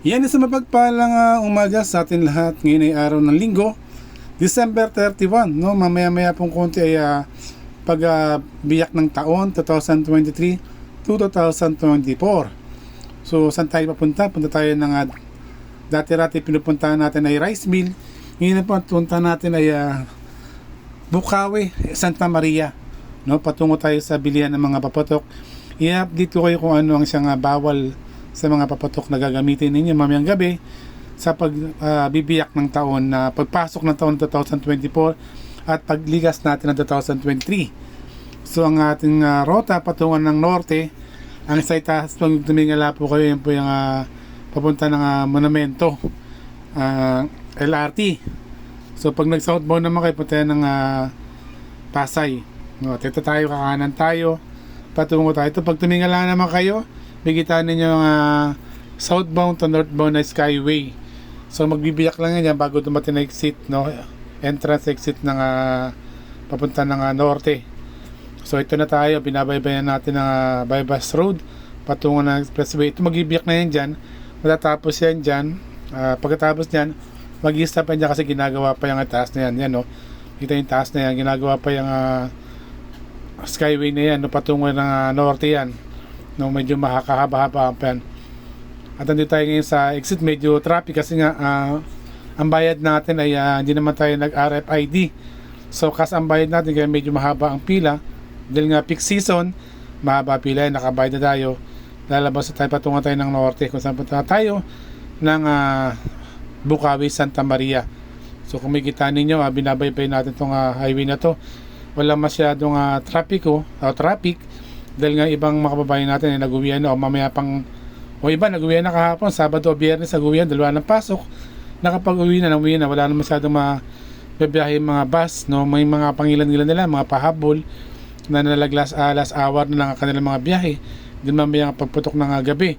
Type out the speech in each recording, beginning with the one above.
Yan isa mapagpalang ah, umaga sa atin lahat. Ngayon ay araw ng linggo, December 31. No? Mamaya-maya pong konti ay ah, pag ah, biyak ng taon, 2023 to 2024. So, saan tayo papunta? Punta tayo ng ah, dati-rati pinupuntahan natin ay rice mill. Ngayon po, punta natin ay ah, Bukawi, Santa Maria. No, patungo tayo sa bilihan ng mga papatok. I-update ko kayo kung ano ang siyang ah, bawal sa mga papatok na gagamitin ninyo mamayang gabi sa pagbibiyak ng taon na pagpasok ng taon 2024 at pagligas natin ng 2023. So ang ating ah, rota patungo ng norte, ang sa itaas pag tumingala po kayo, yan po yung ah, papunta ng ah, monumento, ah, LRT. So pag nag-southbound naman kayo, punta ng ah, Pasay. No, dito tayo, kakanan tayo, patungo tayo. Ito, pag tumingala naman kayo, bigitan ninyo ang ah, southbound to northbound na skyway. So magbibiyak lang yan bago dumating na exit, no? Entrance exit ng ah, papunta ng ah, norte. So ito na tayo, binabaybayan natin ang uh, bypass road patungo ng expressway. Ito magbibiyak na yan dyan. Matatapos yan dyan. Ah, pagkatapos dyan, mag-stop yan dyan kasi ginagawa pa yung taas na yan. Yan, no? Kita yung taas na yan. Ginagawa pa yung ah, skyway na yan, no? patungo ng ah, norte yan. No, medyo makakahaba-haba pa yan. At nandito tayo ngayon sa exit, medyo traffic kasi nga ah, ang bayad natin ay ah, hindi naman tayo nag-RFID. So kas ang bayad natin kaya medyo mahaba ang pila. Dahil nga peak season, mahaba pila nakabayad na tayo. Lalabas tayo patungo tayo ng norte kung saan punta tayo ng ah, Bukawi, Santa Maria. So kung may kita ninyo, ah, binabaybay natin itong highway na to. Wala masyadong uh, trapiko, o traffic dahil nga ibang mga kababayan natin ay nag-uwian na o mamaya pang o iba nag-uwian na kahapon, Sabado o Biyernes nag-uwian, dalawa ng pasok nakapag-uwi na, nag-uwi na, wala na masyadong mga bibiyahe mga bus, no? may mga pangilan-ilan nila, mga pahabol na nalaglas alas hour na lang ang kanilang mga biyahe din mamaya ang pagputok ng ah, gabi.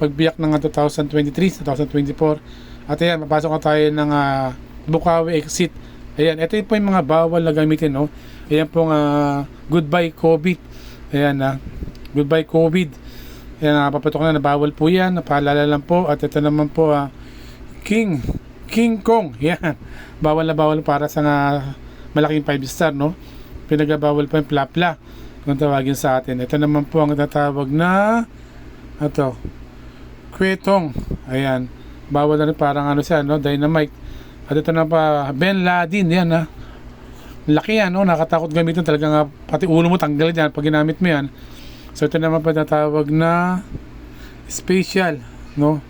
Pagbiyak ng ah, 2023, 2024 at ayan, mapasok na tayo ng ah, Bukawi exit. Ayan, ito po yung mga bawal na gamitin no? ayan pong ah, goodbye COVID. Ayan na goodbye COVID. Ayan, napapatok na, nabawal po yan. Napaalala lang po. At ito naman po ah, King King Kong. Yan, bawal na bawal para sa nga malaking 5 star no? Pinagbabawal pa yung plapla kung tawagin sa atin. Ito naman po ang tatawag na ito, kwetong. Ayan. Bawal na rin parang ano siya, no? Dynamite. At ito na pa, Ben Laden. Yan, ha? Laki yan, no? Nakatakot gamitin talaga nga. Pati ulo mo tanggal yan pag ginamit mo yan. So, ito naman pa tatawag na special, no?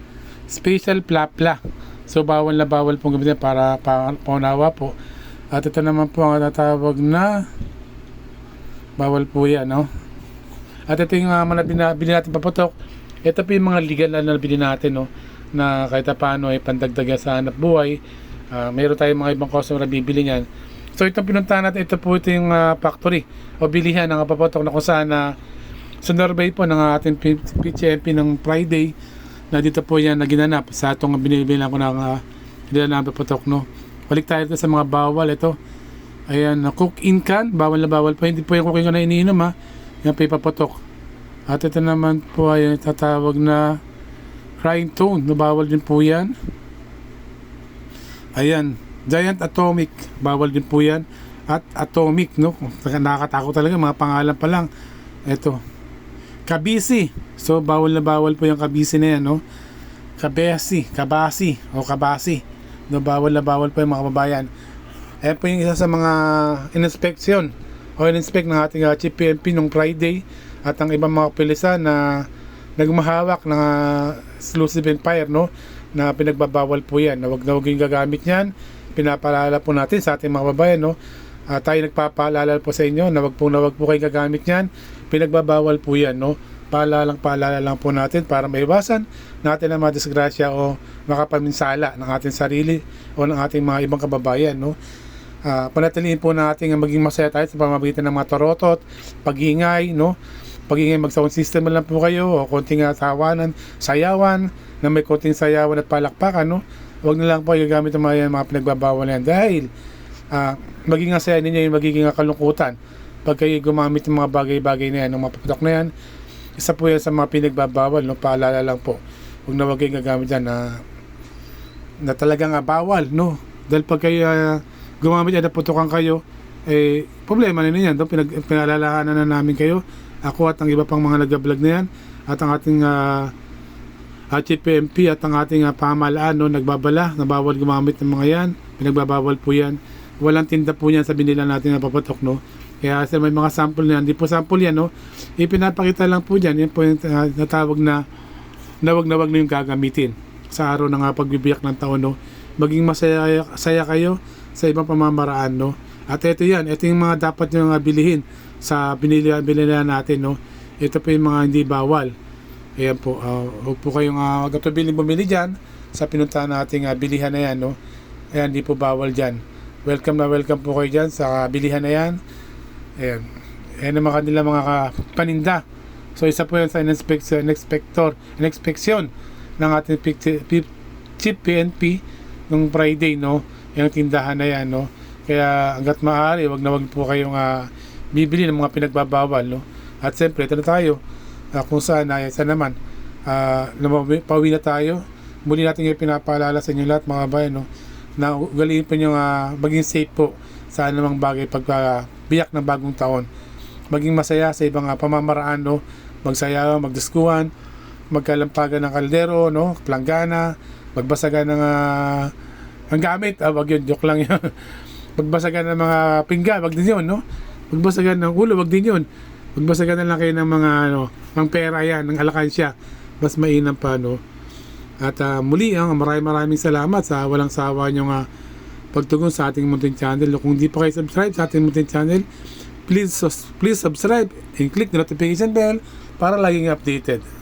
Special plapla. So, bawal na bawal pong gamitin para pa, paunawa po. At ito naman po ang tatawag na bawal po yan, no? At ito yung uh, mga binabili natin paputok. Ito po yung mga legal na nabili natin, no? Na kahit paano ay pandagdagan sa hanap buhay. Uh, mayroon tayong mga ibang customer na bibili niyan. So itong pinuntahan natin, ito po ito yung uh, factory o bilihan ng paputok na kung saan na sa Norbay po ng ating PCMP ng Friday na dito po yan na sa itong binibilang ko ng uh, na paputok, no? Balik tayo sa mga bawal ito. Ayan, cook in can, bawal na bawal pa. Hindi po yung cooking can na iniinom ha. Yan pa ipapatok. At ito naman po ay tatawag na crying tone, bawal din po yan. Ayan, giant atomic, bawal din po yan. At atomic, no? Nakakatakot talaga, mga pangalan pa lang. Ito, kabisi. So, bawal na bawal po yung kabisi na yan, no? Kabesi, kabasi, o kabasi. No, bawal na bawal po yung mga kababayan. Ayan po yung isa sa mga in-inspection o in-inspect ng ating uh, Chief PMP nung Friday at ang ibang mga pilisa na nagmahawak ng uh, exclusive empire no? Na pinagbabawal po yan na wag na wag yung gagamit niyan. Pinapaalala po natin sa ating mga kababayan no? Uh, tayo nagpapaalala po sa inyo na wag po na wag po kayo gagamit niyan. Pinagbabawal po yan no? Paalala lang paalala lang po natin para maiwasan natin ang mga disgrasya o makapaminsala ng ating sarili o ng ating mga ibang kababayan no uh, panatilihin po natin ang maging masaya tayo sa pamamagitan ng mga torotot pagingay no pagingay mag sound system lang po kayo o konting uh, tawanan sayawan na may konting sayawan at palakpakan no Huwag na lang po gagamit ang mga, mga pinagbabawal na yan dahil ah, maging ang saya ninyo yung magiging ah, kalungkutan pag kayo gumamit ng mga bagay-bagay na yan, ng mga paputok na yan. Isa po yan sa mga pinagbabawal, no? paalala lang po. Huwag na huwag kayong gagamit yan na, na talagang ah, bawal, no? Dahil pag kayo ah, gumamit yan, naputokan kayo, eh, problema na yan. Pinag, pinalalahanan na namin kayo. Ako at ang iba pang mga nag-vlog na yan. At ang ating ah, at PMP at ang ating uh, pamahalaan no, nagbabala na bawal gumamit ng mga yan. Pinagbabawal po yan. Walang tinda po yan sa binila natin na papatok. No? Kaya sa may mga sample na yan, di po sample yan. No? Ipinapakita lang po dyan. Yan po yung uh, natawag na nawag na wag na yung gagamitin sa araw ng uh, pagbibiyak ng taon. No? Maging masaya saya kayo sa ibang pamamaraan. No? At ito yan, ito yung mga dapat nyo uh, bilihin sa binili, binili natin. No? Ito po yung mga hindi bawal. Ayan po, uh, huwag po kayong uh, magkatubiling bumili dyan sa pinuntahan nating uh, bilihan na yan, no? Ayan, di po bawal dyan. Welcome na welcome po kayo dyan sa bilihan na yan. Ayan. Ayan ang mga kanila mga paninda. So, isa po yan sa inspector, inspector, inspection ng ating chief PNP nung Friday, no? Yung tindahan na yan, no? Kaya hanggat maaari, wag na wag po kayong uh, bibili ng mga pinagbabawal, no? At siyempre, ito na tayo uh, kung saan ay sa naman. Uh, pauwi na tayo. Muli natin yung pinapaalala sa inyo lahat mga bayan no, na ugaliin po nyo uh, maging safe po sa anumang bagay pag uh, biyak ng bagong taon. Maging masaya sa ibang uh, pamamaraan no? Magsaya magdiskuhan magkalampagan ng kaldero no? Planggana magbasagan ng uh, ang gamit ah, wag yun joke lang yun magbasagan ng mga pinggan wag din yun no magbasagan ng ulo wag din yun magbasagan na lang kayo ng mga ano, ng pera yan, ng alakansya. Mas mainam pa, no? At ah, muli, ang maraming maraming salamat sa walang sawa nyo nga pagtugon sa ating Muntin Channel. Kung di pa kayo subscribe sa ating Muntin Channel, please, please subscribe and click the notification bell para laging updated.